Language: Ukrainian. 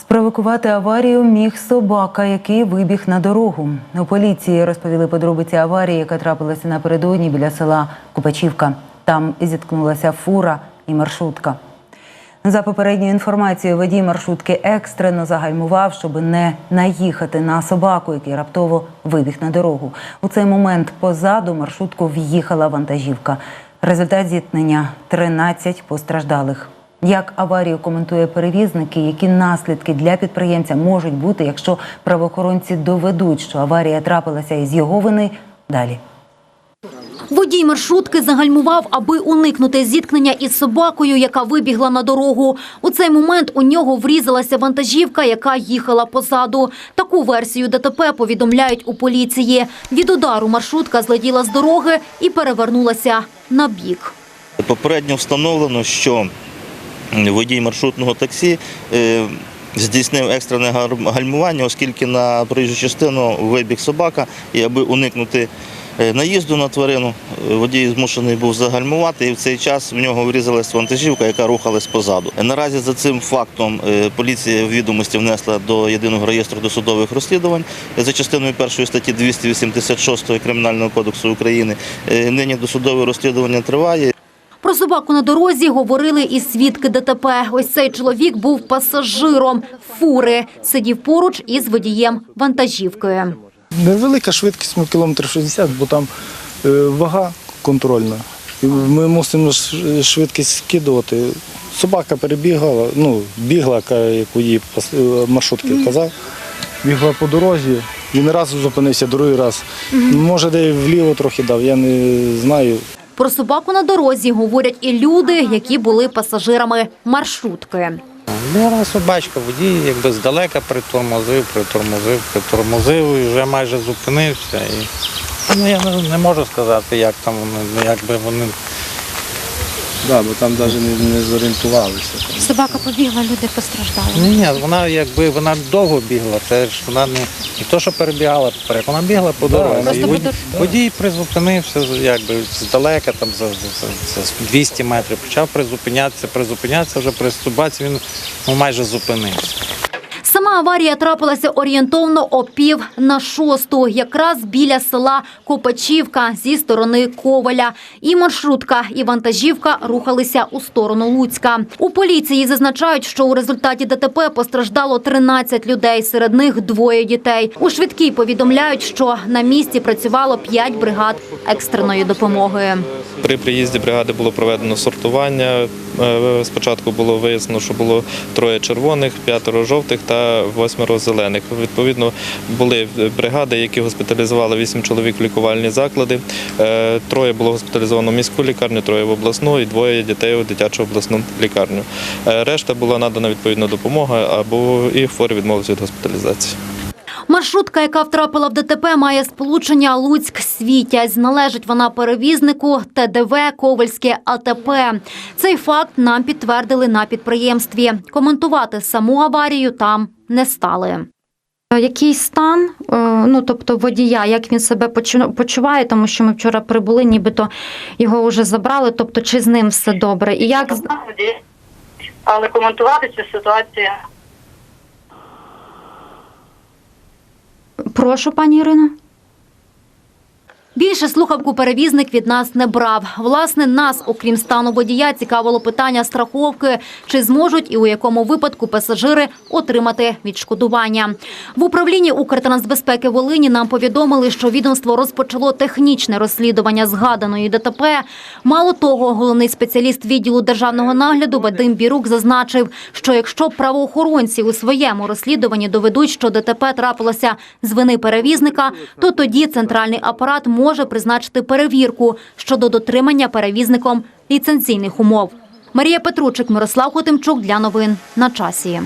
Спровокувати аварію міг собака, який вибіг на дорогу. У поліції розповіли подробиці аварії, яка трапилася напередодні біля села Купачівка. Там зіткнулася фура і маршрутка. За попередньою інформацією, водій маршрутки екстрено загальмував, щоб не наїхати на собаку, який раптово вибіг на дорогу. У цей момент позаду маршрутку в'їхала вантажівка. Результат зіткнення 13 постраждалих. Як аварію коментує перевізник і які наслідки для підприємця можуть бути, якщо правоохоронці доведуть, що аварія трапилася із його вини далі. Водій маршрутки загальмував, аби уникнути зіткнення із собакою, яка вибігла на дорогу. У цей момент у нього врізалася вантажівка, яка їхала позаду. Таку версію ДТП повідомляють у поліції. Від удару маршрутка злетіла з дороги і перевернулася на бік. Попередньо встановлено, що водій маршрутного таксі е, здійснив екстрене гальмування, оскільки на проїжджу частину вибіг собака, і аби уникнути е, наїзду на тварину, е, водій змушений був загальмувати, і в цей час в нього врізалась вантажівка, яка рухалась позаду. Наразі за цим фактом поліція відомості внесла до єдиного реєстру досудових розслідувань за частиною першої статті 286 Кримінального кодексу України. Нині досудове розслідування триває. Про собаку на дорозі говорили і свідки ДТП. Ось цей чоловік був пасажиром фури, сидів поруч із водієм вантажівки. Невелика швидкість, ну, кілометр 60, бо там е, вага контрольна. Ми мусимо швидкість скидувати. Собака перебігала, ну, бігла, як водій пос- е, маршрутки казав, бігла по дорозі. Він раз зупинився, другий раз. Може, де вліво трохи дав, я не знаю. Про собаку на дорозі говорять і люди, які були пасажирами маршрутки. Була собачка, водій якби здалека притормозив, притормозив, притормозив і вже майже зупинився. І, ну, я не, можу сказати, як там вони, ну, якби вони. Да, бо там навіть не, не зорієнтувалися. Собака побігла, люди постраждали. Ні, ні, вона якби вона довго бігла, це ж вона не, не то, що перебігала поперед, вона бігла по дорозі. просто І по водій, дорозі. водій призупинився якби здалека, там за, за, за 200 метрів, почав призупинятися, призупинятися вже при собаці він ну, майже зупинився. Сама аварія трапилася орієнтовно о пів на шосту, якраз біля села Копачівка зі сторони Коваля. І маршрутка, і вантажівка рухалися у сторону Луцька. У поліції зазначають, що у результаті ДТП постраждало 13 людей, серед них двоє дітей. У швидкій повідомляють, що на місці працювало 5 бригад екстреної допомоги. При приїзді бригади було проведено сортування. Е, Спочатку було вияснено, що було троє червоних, п'ятеро жовтих та восьмеро зелених. Відповідно, були бригади, які госпіталізували вісім чоловік в лікувальні заклади. Е, Троє було госпіталізовано в міську лікарню, троє в обласну і двоє дітей у дитячу обласну лікарню. Е, Решта була надана відповідна допомога або і хворі відмовилися від госпіталізації. Маршрутка, яка втрапила в ДТП, має сполучення Луцьк-Світязь. Належить вона перевізнику ТДВ Ковальське АТП. Цей факт нам підтвердили на підприємстві. Коментувати саму аварію там не стали. Який стан, е, ну тобто водія, як він себе почу- почуває, тому що ми вчора прибули, нібито його вже забрали. Тобто, чи з ним все добре? І як але коментувати цю ситуацію прошу, пані Ірино? Більше слухавку перевізник від нас не брав. Власне, нас, окрім стану водія, цікавило питання страховки, чи зможуть і у якому випадку пасажири отримати відшкодування. В управлінні Укртрансбезпеки Волині нам повідомили, що відомство розпочало технічне розслідування згаданої ДТП. Мало того, головний спеціаліст відділу державного нагляду Вадим Бірук зазначив, що якщо правоохоронці у своєму розслідуванні доведуть, що ДТП трапилося з вини перевізника, то тоді центральний апарат може призначити перевірку щодо дотримання перевізником ліцензійних умов. Марія Петручик, Мирослав Хотимчук для новин на часі.